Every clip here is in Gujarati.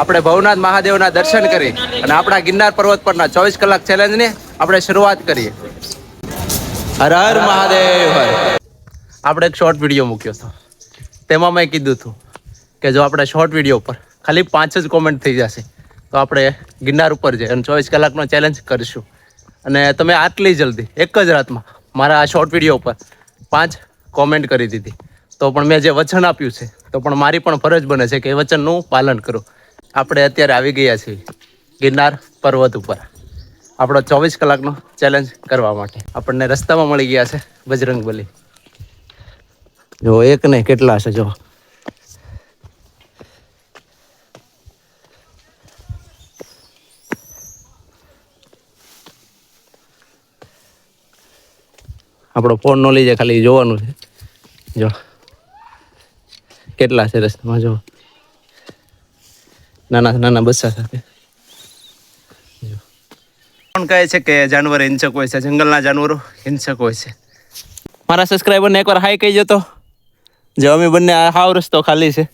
આપણે ભવનાથ મહાદેવના દર્શન કરી અને આપણા ગિરનાર પર્વત પરના ચોવીસ કલાક ચેલેન્જની આપણે શરૂઆત કરીએ. હર હર મહાદેવ આપણે એક શોર્ટ વીડિયો મૂક્યો હતો. તેમાં મેં કીધું હતું કે જો આપણે શોર્ટ વીડિયો ઉપર ખાલી પાંચ જ કોમેન્ટ થઈ જશે, તો આપણે ગિરનાર ઉપર જઈએ અને ચોવીસ કલાકનો ચેલેન્જ કરીશું. અને તમે આટલી જલ્દી, એક જ રાતમાં મારા આ શોર્ટ વીડિયો ઉપર પાંચ કોમેન્ટ કરી દીધી. તો પણ મેં જે વચન આપ્યું છે, તો પણ મારી પણ ફરજ બને છે કે એ વચનનું પાલન કરું. આપણે અત્યારે આવી ગયા છીએ ગિરનાર પર્વત ઉપર. આપણો ચોવીસ કલાકનો ચેલેન્જ કરવા માટે. આપણને રસ્તામાં મળી ગયા છે બજરંગ બલી જો એક ને કેટલા છે જો. આપણો ફોન નો લઈ ખાલી જોવાનું છે. જો. કેટલા છે રસ્તામાં, જો. નાના નાના બચ્ચા સાથે. કોણ કહે છે કે જાનવર હિંસક હોય છે? જંગલના જાનવરો હિંસક હોય છે. મારા સબસ્ક્રાઈબરને એકવાર હાઈ કહી જતો જો અમે બંને આ હાવ રસ્તો ખાલી છે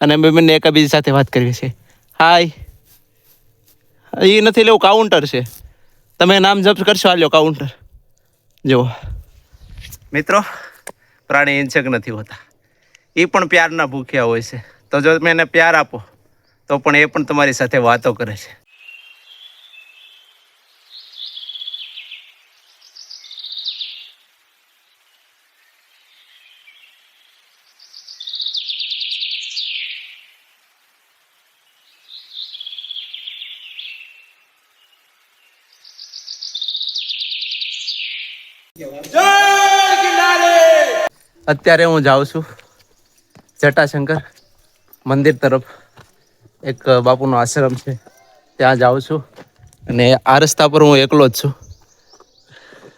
અને અમે બંને એકબીજા સાથે વાત કરીએ છીએ હાય એ નથી લેવું કાઉન્ટર છે. તમે નામ જપ કરશો હાલ્યો કાઉન્ટર જુઓ. મિત્રો, પ્રાણી હિંસક નથી હોતા. એ પણ પ્યારના ભૂખ્યા હોય છે. તો જો તમે એને પ્યાર આપો. તો પણ એ પણ તમારી સાથે વાતો કરે છે. અત્યારે હું જાઉં છું જટાશંકર મંદિર તરફ. એક બાપુનો આશ્રમ છે. ત્યાં જાઉં છું અને આ રસ્તા પર હું એકલો જ છું.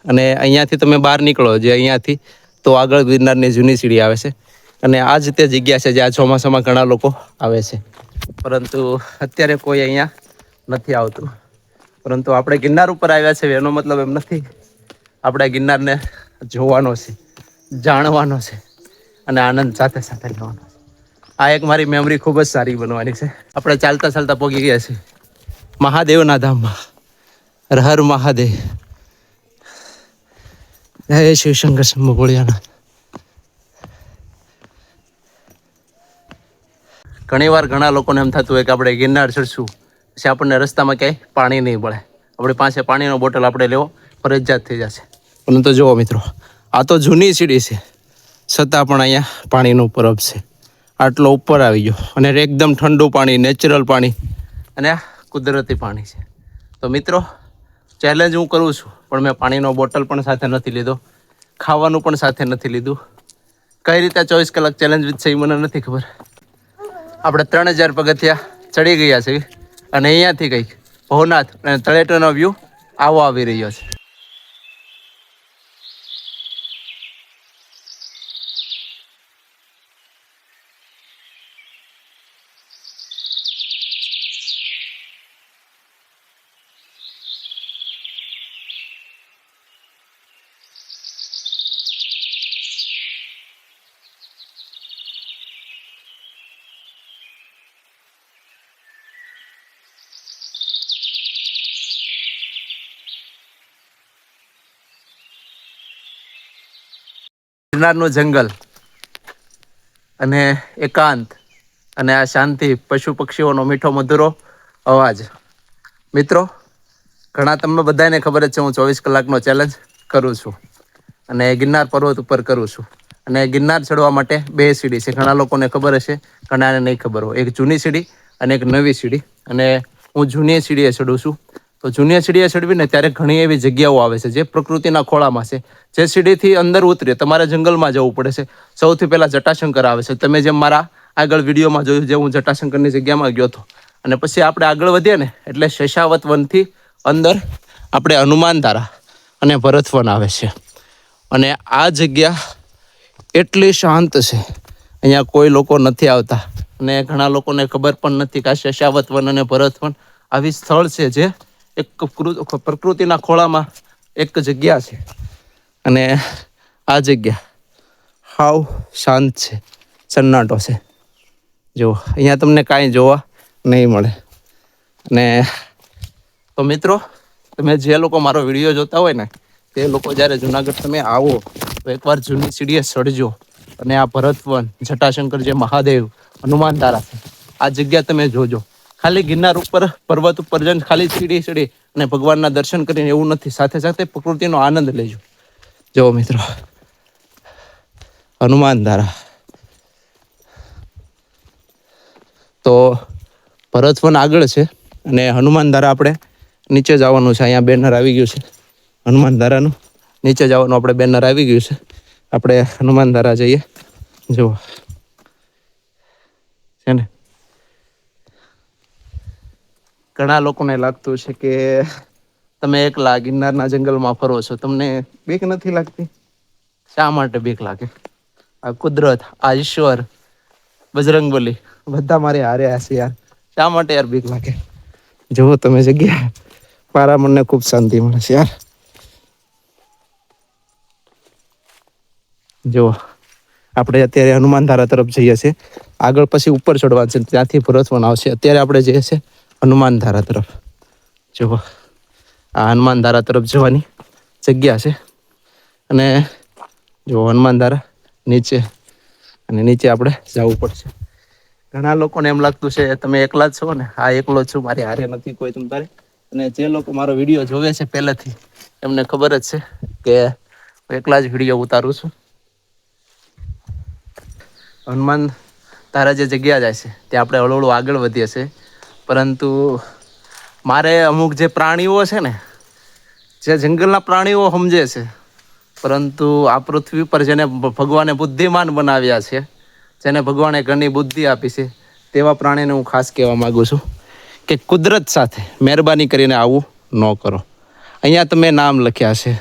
અને અહીંયાથી તમે બહાર નીકળો, જે અહીંયાથી તો આગળ ગિરનારની જૂની સીડી આવે છે. અને આ જ તે જગ્યા છે જ્યાં ચોમાસામાં ઘણા લોકો આવે છે. પરંતુ અત્યારે કોઈ અહીંયા નથી આવતું. પરંતુ આપણે ગિરનાર ઉપર આવ્યા છે એનો મતલબ એમ નથી. આપણે ગિરનારને જોવાનો છે, જાણવાનો છે અને આનંદ સાથે સાથે લેવાનો છે. આ એક મારી મેમરી ખૂબ જ સારી બનવાની છે. આપણે ચાલતા ચાલતા પહોંચી ગયા છીએ. મહાદેવના ધામમાં. હર હર મહાદેવ. જય શિવ શંકર શંભુ ભોળિયાના ઘણી વાર ઘણા લોકોને એમ થતું હોય કે આપણે ગિરનાર ચડશું. પછી આપણને રસ્તામાં ક્યાંય પાણી નહીં મળે આપણી પાસે પાણીનો બોટલ આપણે લેવો, ફરજિયાત થઈ જશે. પરંતુ જુઓ મિત્રો, આ તો જૂની સીડી છે. છતાં પણ અહીંયા પાણીનું પરબ છે. આટલો ઉપર આવી ગયો. અને એકદમ ઠંડુ પાણી નેચરલ પાણી. અને કુદરતી પાણી છે. તો મિત્રો ચેલેન્જ હું કરું છું, પણ મેં પાણીનો બોટલ પણ સાથે નથી લીધો. ખાવાનું પણ સાથે નથી લીધું. કઈ રીતે ચોવીસ કલાક ચેલેન્જ છે એ મને નથી ખબર. આપણે ત્રણ હજાર પગથિયા ચડી ગયા છે અને અહીંયાથી કંઈક ભવનાથ અને તળેટીનો વ્યૂ આવો આવી રહ્યો છે. ગિરનારનું જંગલ અને એકાંત અને આ શાંતિ પશુ પક્ષીઓનો મીઠો મધુરો અવાજ. મિત્રો, ઘણા તમને બધાને ખબર જ છે, હું ચોવીસ કલાકનો ચેલેન્જ કરું છું અને ગિરનાર પર્વત ઉપર કરું છું. અને ગિરનાર ચડવા માટે બે સીડી છે. ઘણા લોકોને ખબર હશે, ઘણાને નહીં ખબર હોય. એક જૂની સીડી અને એક નવી સીડી. અને હું જૂની સીડીએ ચડું છું. તો જૂની સીડીએ ચડવીને ત્યારે ઘણી એવી જગ્યાઓ આવે છે જે પ્રકૃતિના ખોળામાં છે. જે સીડીથી અંદર ઉતરે, તમારે જંગલમાં જવું પડે છે. સૌથી પહેલાં જટાશંકર આવે છે. તમે જેમ મારા આગળ વિડીયોમાં જોયું જે હું જટાશંકરની જગ્યામાં ગયો હતો. અને પછી આપણે આગળ વધીએ ને, એટલે શેષાવત વનથી અંદર આપણે હનુમાનધારા અને ભરત વન આવે છે. અને આ જગ્યા એટલી શાંત છે. અહીંયા કોઈ લોકો નથી આવતા. અને ઘણા લોકોને ખબર પણ નથી કે આ શેષાવત વન અને ભરત વન આવી સ્થળ છે જે એક પ્રકૃતિના ખોળામાં એક જગ્યા છે. અને આ જગ્યા હાવ શાંત છે. સન્નાટો છે. જો અહીંયા તમને કાંઈ જોવા નહીં મળે. અને તો મિત્રો, તમે જે લોકો મારો વીડિયો જોતા હોય ને, તે લોકો જ્યારે જુનાગઢ તમે આવો, તો એકવાર જૂની સીડીએ સડજો અને આ ભરતવન જટાશંકર જે મહાદેવ હનુમાન તારા છે, આ જગ્યા તમે જોજો. ખાલી ગિરનાર ઉપર, પર્વત ઉપર જઈને ખાલી સીડી સીડી અને ભગવાનના દર્શન કરીને એવું નથી. સાથે સાથે પ્રકૃતિનો આનંદ લેજો. જો મિત્રો, હનુમાન ધારા તો ભરત વન આગળ છે અને હનુમાન ધારા આપણે નીચે જવાનું છે. અહીંયા બેનર આવી ગયું છે. હનુમાન ધારાનું નીચે જવાનું આપણે બેનર આવી ગયું છે. આપણે હનુમાન ધારા જઈએ. જુઓ. છે ને? ઘણા લોકોને લાગતું છે કે તમે એકલા ગિરનારના જંગલમાં ફરો છો. તમને બીક નથી લાગતી? શા માટે બીક લાગે? આ કુદરત, આ ઈશ્વર બજરંગબલી બધા મારે હાર્યા છે યાર. શા માટે યાર બીક લાગે? જુઓ તમે જગ્યા. મારા મનને ખૂબ શાંતિ મળે છે યાર. જુઓ, આપણે અત્યારે હનુમાન ધારા તરફ જઈએ છીએ. આગળ પછી ઉપર ચડવાનું છે, ત્યાંથી ભરતવન આવશે. અત્યારે આપણે જઈએ છીએ હનુમાન ધારા તરફ. જુઓ, આ હનુમાન ધારા તરફ જવાની જગ્યા છે. અને જો હનુમાન ધારા નીચે અને નીચે આપણે જવું પડશે. ઘણા લોકોને એમ લાગતું છે, તમે એકલા જ છો ને? હા, એકલો છું. મારી હારે નથી કોઈ તમ તારે. અને જે લોકો મારો વીડિયો જોવે છે પહેલેથી, એમને ખબર જ છે કે હું એકલા જ વીડિયો ઉતારું છું. હનુમાન તારા જે જગ્યા જાય છે, ત્યાં આપણે હળવળું આગળ વધીએ છીએ. પરંતુ મારે અમુક જે પ્રાણીઓ છે ને, જે જંગલના પ્રાણીઓ સમજે છે, પરંતુ આ પૃથ્વી પર જેને ભગવાને બુદ્ધિમાન બનાવ્યા છે, જેને ભગવાને ઘણી બુદ્ધિ આપી છે, તેવા પ્રાણીને હું ખાસ કહેવા માગું છું કે કુદરત સાથે મહેરબાની કરીને આવું ન કરો. અહીંયા તમે નામ લખ્યા છે.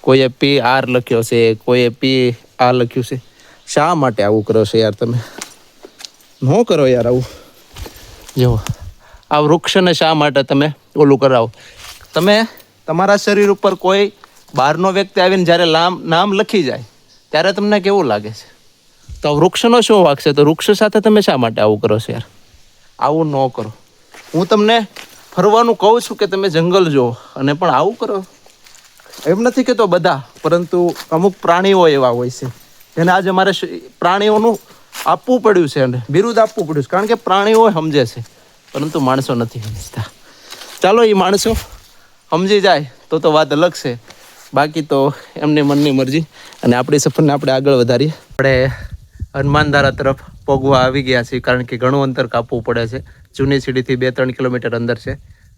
કોઈએ પી આર લખ્યો છે, કોઈએ પી આ લખ્યું છે. શા માટે આવું કરો છો યાર તમે? ન કરો યાર આવું. જુઓ આ વૃક્ષને શા માટે તમે ઓલું કરાવો? તમે તમારા શરીર ઉપર કોઈ બહારનો વ્યક્તિ આવીને જ્યારે નામ નામ લખી જાય, ત્યારે તમને કેવું લાગે છે? તો વૃક્ષનો શું વાગશે તો વૃક્ષ સાથે તમે શા માટે આવું કરો છો યાર? આવું ન કરો. હું તમને ફરવાનું કહું છું કે તમે જંગલ જુઓ અને પણ આવું કરો. એમ નથી કહેતો બધા, પરંતુ અમુક પ્રાણીઓ એવા હોય છે. જેને આજે મારે પ્રાણીઓનું આપવું પડ્યું છે અને બિરુદ આપવું પડ્યું છે. કારણ કે પ્રાણીઓ સમજે છે. પરંતુ માણસો નથી સમજતા. ચાલો એ માણસો, સમજી જાય તો તો વાત અલગ છે. બાકી તો એમની મનની મરજી અને આપણી સફરને આપણે આગળ વધારીએ. આપણે હનુમાનધારા તરફ પગવા આવી ગયા છીએ કારણ કે ઘણું અંતર કાપવું પડે છે. જૂની સીડીથી બે ત્રણ કિલોમીટર અંદર છે.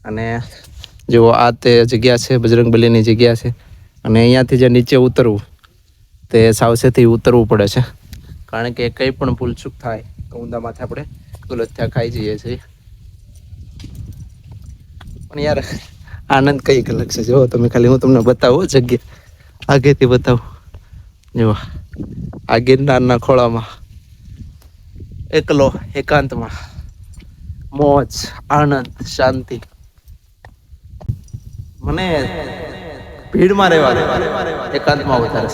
અને જુઓ આ તે જગ્યા છે બજરંગબલીની જગ્યા છે. અને અહીંયાથી જે નીચે ઉતરવું, તે સાવચેતી ઉતરવું પડે છે. કારણ કે કંઈ પણ ભૂલચૂક થાય, તો ઊંધામાંથી આપણે ગુલથિયા ખાઈ જઈએ છીએ. પણ યાર, આનંદ કંઈક અલગ છે. જો, તમે ખાલી હું તમને બતાવું જગ્યા. આગેથી બતાવું. જો, આ ગિરનારના ખોળામાં એકલો એકાંતમાં મોજ, આનંદ, શાંતિ. મને ભીડમાં રહેવા એકાંતમાં વધારે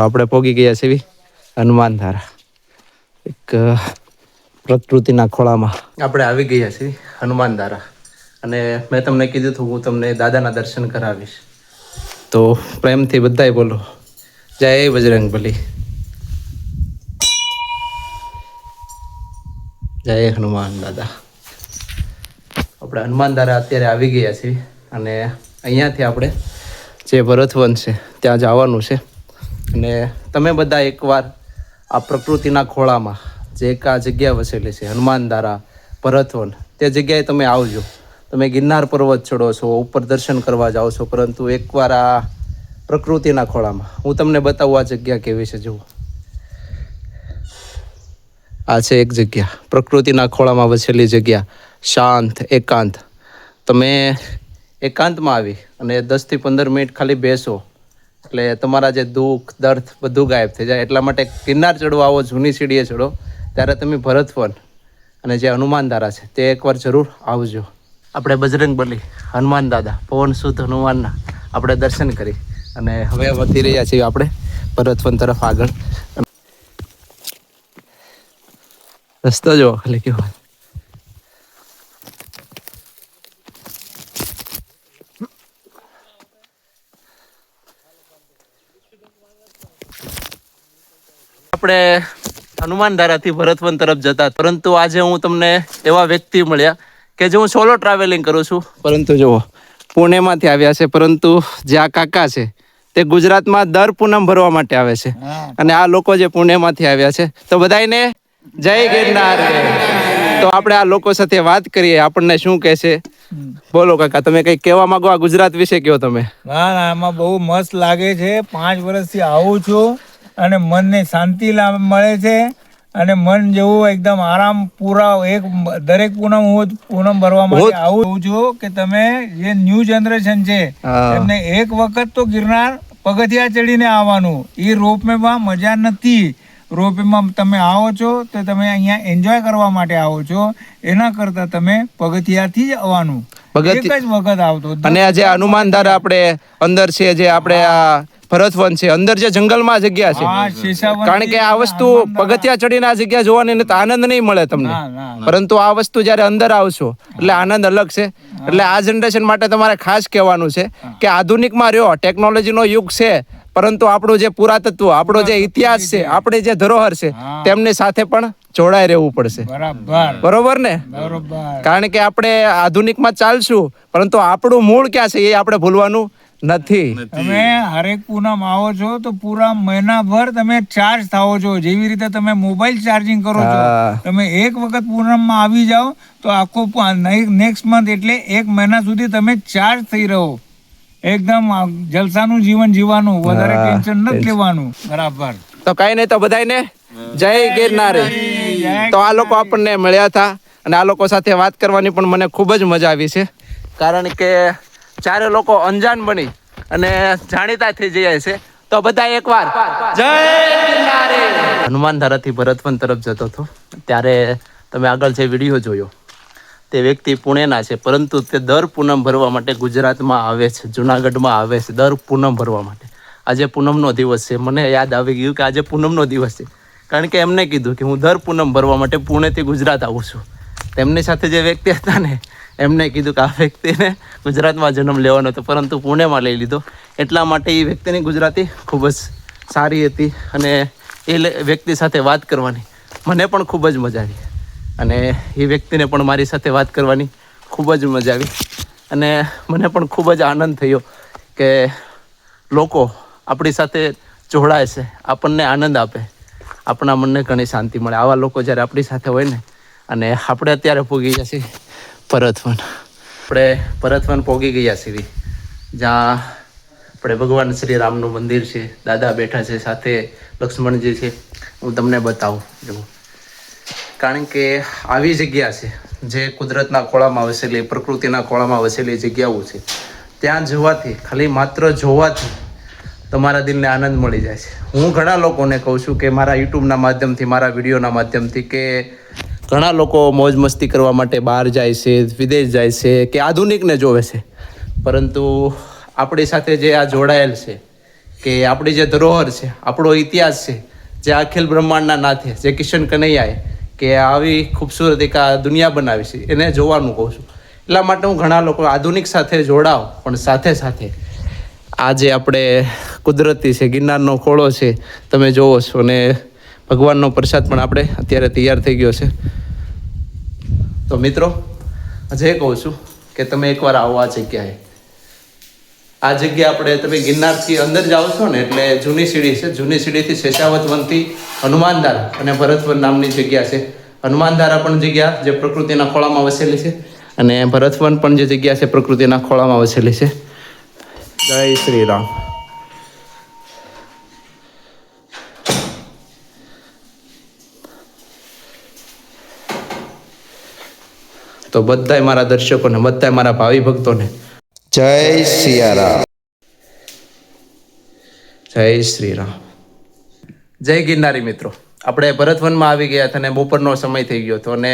આપણે પોગી ગયા છે હનુમાન ધારા એક પ્રકૃતિના ખોળામાં. આપણે આવી ગયા છીએ હનુમાન ધારા અને મેં તમને કીધું હતું, હું તમને દાદાના દર્શન કરાવીશ. તો પ્રેમથી બધાય બોલો. જય બજરંગબલી જય હનુમાન દાદા. આપણે હનુમાન દારા અત્યારે આવી ગયા છીએ અને અહીંયાથી આપણે જે ભરતવન છે, ત્યાં જવાનું છે. અને તમે બધા એકવાર આ પ્રકૃતિના ખોળામાં જે એક આ જગ્યા વસેલી છે, હનુમાન દારા ભરતવન તે જગ્યાએ તમે આવજો. તમે ગિરનાર પર્વત ચડો છો, ઉપર દર્શન કરવા જાઓ છો, પરંતુ એકવાર આ પ્રકૃતિના ખોળામાં. હું તમને બતાવું આ જગ્યા કેવી છે, જુઓ. આ છે એક જગ્યા. પ્રકૃતિના ખોળામાં વસેલી જગ્યા. શાંત, એકાંત. તમે એકાંતમાં આવી અને દસથી પંદર મિનિટ ખાલી બેસો. એટલે તમારા જે દુઃખ, દર્દ બધું ગાયબ થઈ જાય. એટલા માટે ગિરનાર ચડવા આવો, જૂની સીડીએ ચડો. ત્યારે તમે ભરતવન અને જે હનુમાન ધારા છે, તે એકવાર જરૂર આવજો. આપણે બજરંગ બલી, હનુમાન દાદા, પવન સુદ હનુમાનના આપણે દર્શન કરી અને હવે વધી રહ્યા છીએ આપણે પર્વતવન તરફ આગળ. રસ્તો જો ખાલી કેવો આપણે હનુમાન ધારાથી ભરતવન તરફ જતા પરંતુ આજે હું તમને એવા વ્યક્તિ મળ્યા કે જે હું સોલો ટ્રાવેલિંગ કરું છું. પરંતુ જુઓ પુણેમાંથી આવ્યા છે પરંતુ જે આ કાકા છે તે ગુજરાતમાં દર પૂનમ ભરવા માટે આવે છે. અને આ લોકો જે પુણેમાંથી આવ્યા છે તો બધાને જય ગિરનાર. તો આપણે આ લોકો સાથે વાત કરીએ આપણને શું કહે છે? બોલો કાકા તમે કઈ કહેવા માંગો? આ ગુજરાત વિશે કહો તમે? ના ના આમાં બહુ મસ્ત લાગે છે. પાંચ વર્ષથી આવું છું અને મનને શાંતિ મળે છે. અને મન જેવું એકદમ આરામ પૂરા એક દરેક પૂનમ હું પૂનમ ભરવા માટે આવું છું કે તમે જે ન્યૂ જનરેશન છે. એમને એક વખત તો ગિરનાર પગથિયા ચડીને આવવાનું. એ રોપવેમાં મજા નથી. રોપવેમાં તમે આવો છો તો તમે અહીંયા એન્જોય કરવા માટે આવો છો. એના કરતા તમે પગથિયાથી જ આવવાનું. એક જ વખત આવતો. અને આજે હનુમાન ધારા આપણે અંદર છે જે આપણે આ ભરતવન છે. અંદર જે જંગલમાં જગ્યા છે. કારણ કે આ વસ્તુ પગથિયા ચડીને આ જગ્યા જોવાની ને તો આનંદ નહીં મળે તમને. પરંતુ આ વસ્તુ જ્યારે અંદર આવશો એટલે આનંદ અલગ છે. એટલે આ જનરેશન માટે તમારે ખાસ કહેવાનું છે કે આધુનિકમાં રહ્યો ટેકનોલોજીનો યુગ છે પરંતુ આપણું જે પુરાતત્વ આપણો જે ઇતિહાસ છે આપણી જે ધરોહર છે તેમની સાથે પણ જોડાઈ રહેવું પડશે. બરોબર. ને? કારણ કે આપણે આધુનિકમાં ચાલશું પરંતુ આપણું મૂળ ક્યાં છે એ આપણે ભૂલવાનું નથી. તમે હરેક પૂનમ આવો છો તો પૂરા મહિનાભર તમે ચાર્જ થાવો છો. જેવી રીતે તમે મોબાઈલ ચાર્જિંગ કરો છો તમે એક વખત પૂનમમાં આવી જાઓ તો આખો નેક્સ્ટ મંથ એટલે એક મહિના સુધી તમે ચાર્જ થઈ રહો. એકદમ જલસાનું જીવન જીવવાનું વધારે ટેન્શન નથી લેવાનું. બરાબર. તો કઈ નહીં તો બધાને જય ગિરનારી. તો આ લોકો આપણને મળ્યા હતા અને આ લોકો સાથે વાત કરવાની પણ મને ખૂબ જ મજા આવી છે. કારણ કે ચારે લોકો અંજાન બની અને જાણીતા થઈ જાય છે. તો બધા એકવાર. જય હનુમાન ધારાથી ભરતવન તરફ જતો હતો. ત્યારે તમે આગળ જે વીડિયો જોયો, તે વ્યક્તિ પુણેના છે, પરંતુ તે દર પૂનમ ભરવા માટે ગુજરાતમાં આવે છે, જુનાગઢમાં આવે છે, દર પૂનમ ભરવા માટે. આજે પૂનમનો દિવસ છે. મને યાદ આવી ગયું કે આજે પૂનમનો દિવસ છે. કારણ કે એમને કીધું કે હું દર પૂનમ ભરવા માટે પુણેથી ગુજરાત આવું છું. તેમની સાથે જે વ્યક્તિ હતા ને એમને કીધું કે આ વ્યક્તિને ગુજરાતમાં જન્મ લેવાનો હતો, પરંતુ પુણેમાં લઈ લીધો. એટલા માટે એ વ્યક્તિની ગુજરાતી ખૂબ જ સારી હતી અને એ વ્યક્તિ સાથે વાત કરવાની મને પણ ખૂબ જ મજા આવી. અને એ વ્યક્તિને પણ મારી સાથે વાત કરવાની ખૂબ જ મજા આવી. અને મને પણ ખૂબ જ આનંદ થયો કે લોકો આપણી સાથે જોડાય છે, આપણને આનંદ આપે, આપણા મનને ઘણી શાંતિ મળે. આવા લોકો જ્યારે આપણી સાથે હોય ને, અને આપણે અત્યારે ભોગી ગયા છીએ ભરતવન આપણે પરતવન પહોંચી ગયા સીધી. જ્યાં આપણે ભગવાન શ્રી રામનું મંદિર છે, દાદા બેઠા છે, સાથે લક્ષ્મણજી છે. હું તમને બતાવું જુઓ કારણ કે આવી જગ્યા છે, જે કુદરતના ખોળામાં વસેલી, પ્રકૃતિના ખોળામાં વસેલી જગ્યાઓ છે, ત્યાં જવાથી, ખાલી માત્ર જોવાથી તમારા દિલને આનંદ મળી જાય છે. હું ઘણા લોકોને કહું છું કે મારા યુટ્યુબના માધ્યમથી, મારા વિડીયોના માધ્યમથી કે ઘણા લોકો મોજ મસ્તી કરવા માટે બહાર જાય છે, વિદેશ જાય છે, કે આધુનિકને જોવે છે. પરંતુ આપણી સાથે જે આ જોડાયેલ છે, કે આપણી જે ધરોહર છે, આપણો ઇતિહાસ છે, જે અખિલ બ્રહ્માંડના નાથે, જે કિશન કનૈયાએ, કે આવી ખૂબસૂરત એક આ દુનિયા બનાવી છે, એને જોવાનું કહું છું. એટલા માટે હું ઘણા લોકો આધુનિક સાથે જોડાવ, પણ સાથે સાથે આજે આપણે કુદરતી છે, ગિરનારનો ખોળો છે, તમે જોવો છો અને ભગવાનનો પ્રસાદ પણ આપણે અત્યારે તૈયાર થઈ ગયો છે. તો મિત્રો હજે કહું છું કે તમે એકવાર આવો આ જગ્યાએ. આ જગ્યા આપણે, તમે ગિરનારથી અંદર જાઓ છો ને, એટલે જૂની સીડી છે. જૂની સીડીથી શેષાવત વનથી હનુમાનદાર અને ભરતવન નામની જગ્યા છે. હનુમાનધારા પણ જગ્યા જે પ્રકૃતિના ખોળામાં વસેલી છે અને ભરતવન પણ જે જગ્યા છે પ્રકૃતિના ખોળામાં વસેલી છે. જય શ્રી રામ. તો બધાય મારા દર્શકોને બધાય મારા ભાવિ ભક્તોને. જય સિયારામ. જય શ્રી રામ જય ગિરનારી મિત્રો. આપણે ભરતવનમાં આવી ગયા હતા અને બપોરનો સમય થઈ ગયો હતો અને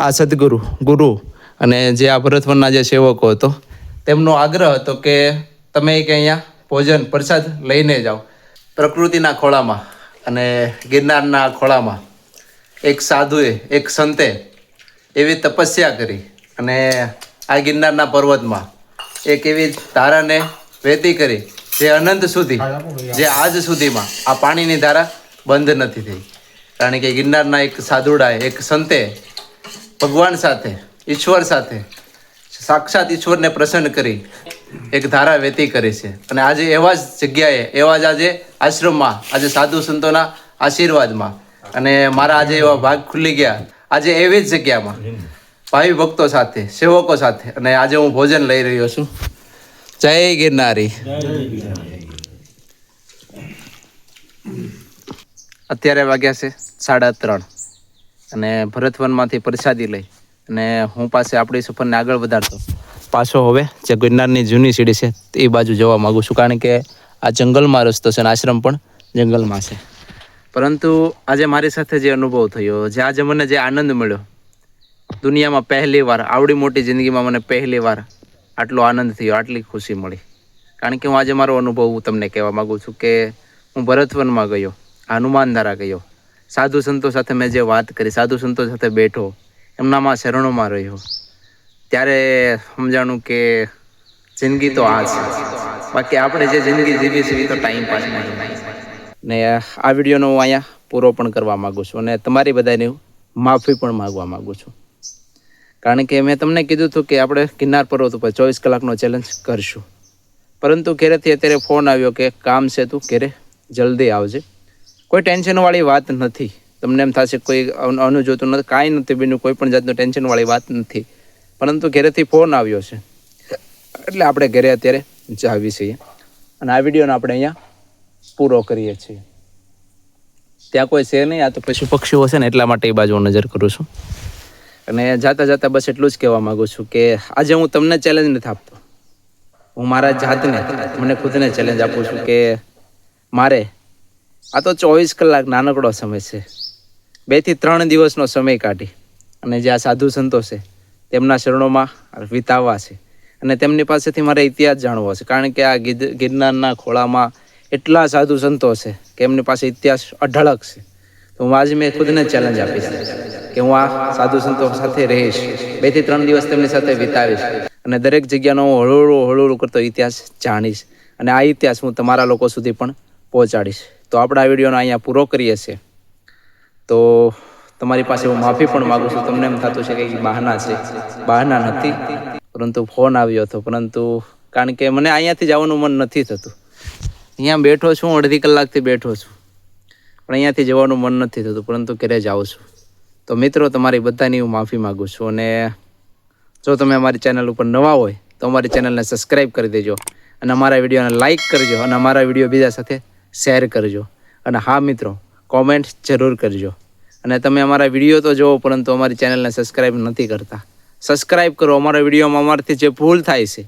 આ સદગુરુ ગુરુ અને જે આ ભરતવનના જે સેવકો હતો તેમનો આગ્રહ હતો કે તમે કે અહીંયા ભોજન પ્રસાદ લઈને જાઓ. પ્રકૃતિના ખોળામાં અને ગિરનારના ખોળામાં એક સાધુએ એક સંતે એવી તપસ્યા કરી અને આ ગિરનારના પર્વતમાં એક એવી ધારાને વહેતી કરી જે અનંત સુધી, જે આજ સુધીમાં આ પાણીની ધારા બંધ નથી થઈ. કારણ કે ગિરનારના એક સાધુડાએ, એક સંતે ભગવાન સાથે, ઈશ્વર સાથે સાક્ષાત ઈશ્વરને પ્રસન્ન કરી એક ધારા વેતી કરી છે. અને આજે એવા જ જગ્યાએ, એવા જ આજે આશ્રમમાં, આજે સાધુ સંતોના આશીર્વાદમાં અને મારા આજે એવા ભાગ ખુલી ગયા. આજે એવી જ જગ્યામાં ભાઈ ભક્તો સાથે સેવકો સાથે અને આજે હું ભોજન લઈ રહ્યો છું. જય ગિરનારી. અત્યારે વાગ્યા છે સાડા ત્રણ. અને ભરતવનમાંથી પ્રસાદી લઈ અને હું પાસે આપણી સફરને આગળ વધારતો. પાછો હવે જે ગિરનારની જૂની સીડી છે એ બાજુ જવા માગું છું. કારણ કે આ જંગલમાં રસ્તો છે અને આશ્રમ પણ જંગલમાં છે. પરંતુ આજે મારી સાથે જે અનુભવ થયો, જે આજે મને જે આનંદ મળ્યો, દુનિયામાં પહેલી વાર, આવડી મોટી જિંદગીમાં મને પહેલી વાર આટલો આનંદ થયો, આટલી ખુશી મળી. કારણ કે હું આજે મારો અનુભવ હું તમને કહેવા માગું છું કે હું ભરતવનમાં ગયો, હનુમાનધારા ગયો. સાધુ સંતો સાથે મેં જે વાત કરી, સાધુ સંતો સાથે બેઠો, એમનામાં શરણોમાં રહ્યો. ત્યારે સમજાણું કે જિંદગી તો આ છે બાકી આપણે જે જિંદગી જીવી છે એ તો ટાઈમ પાસ ને આ વિડીયોનો હું અહીંયા પૂરો પણ કરવા માગું છું અને તમારી બધાની માફી પણ માગવા માગું છું. કારણ કે મેં તમને કીધું હતું કે આપણે ગિરનાર પર્વત ઉપર ચોવીસ કલાકનો ચેલેન્જ કરશું. પરંતુ ઘેરેથી અત્યારે ફોન આવ્યો કે કામ છે તું ઘેરે, જલ્દી આવજે. કોઈ ટેન્શનવાળી વાત નથી. તમને એમ થશે કોઈ અન- અનું જોતું નથી, કાંઈ નથી બીનું કોઈ પણ જાતનું ટેન્શનવાળી વાત નથી. પરંતુ ઘરેથી ફોન આવ્યો છે. એટલે આપણે ઘરે અત્યારે જાવી છીએ. અને આ વિડીયોને આપણે અહીંયા પૂરો કરીએ છીએ. ત્યાં કોઈ છે નહીં, આ તો પશુ પક્ષીઓ છે ને, એટલા માટે એ બાજુ નજર કરું છું. અને જાતા જાતા બસ એટલું જ કહેવા માગું છું કે આજે હું તમને ચેલેન્જ નથી આપતો. હું મારા જાતને, મને ખુદને ચેલેન્જ આપું છું કે મારે, આ તો ચોવીસ કલાક નાનકડો સમય છે. બેથી ત્રણ દિવસનો સમય કાઢી. અને જે આ સાધુ સંતો છે, તેમના શરણોમાં વિતાવવા છે. અને તેમની પાસેથી મારે ઇતિહાસ જાણવો છે. કારણ કે આ ગીર ગિરનારના ખોળામાં એટલા સાધુ સંતો છે કે એમની પાસે ઇતિહાસ અઢળક છે. તો હું આજે મેં ખુદને ચેલેન્જ આપીશ કે હું આ સાધુ સંતો સાથે રહીશ. બેથી ત્રણ દિવસ તેમની સાથે વિતાવીશ. અને દરેક જગ્યાનો હું હળવું હળવું કરતો ઇતિહાસ જાણીશ. અને આ ઇતિહાસ હું તમારા લોકો સુધી પણ પહોંચાડીશ. તો આપણે આ વિડીયોનો અહીંયા પૂરો કરીએ છીએ. તો તમારી પાસે હું માફી પણ માગું છું. તમને એમ થતું છે કે બહાના છે. બહાના નથી. પરંતુ ફોન આવ્યો હતો. પરંતુ કારણ કે મને અહીંયાથી જવાનું મન નથી થતું. અહીંયા બેઠો છું, અડધી કલાકથી બેઠો છું. પણ અહીંયાથી જવાનું મન નથી થતું, પરંતુ ઘરે જાઉં છું. તો મિત્રો, તમારી બધાની હું માફી માગું છું અને જો તમે અમારી ચેનલ ઉપર નવા હોય, તો અમારી ચેનલને સબસ્ક્રાઈબ કરી દેજો અને અમારા વિડીયોને લાઈક કરજો અને અમારા વીડિયો બીજા સાથે શેર કરજો. અને હા, મિત્રો, કોમેન્ટ જરૂર કરજો. અને તમે અમારા વીડિયો તો જુઓ, પરંતુ અમારી ચેનલને સબસ્ક્રાઈબ નથી કરતા. સબસ્ક્રાઈબ કરો, અમારા વિડીયોમાં અમારાથી જે ભૂલ થાય છે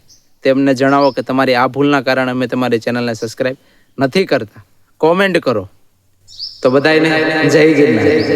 તેમને જણાવો કે તમારી આ ભૂલના કારણે અમે તમારી ચેનલને સબસ્ક્રાઈબ નથી કરતા. કોમેન્ટ કરો. તો બધાને જય ગિરનાર.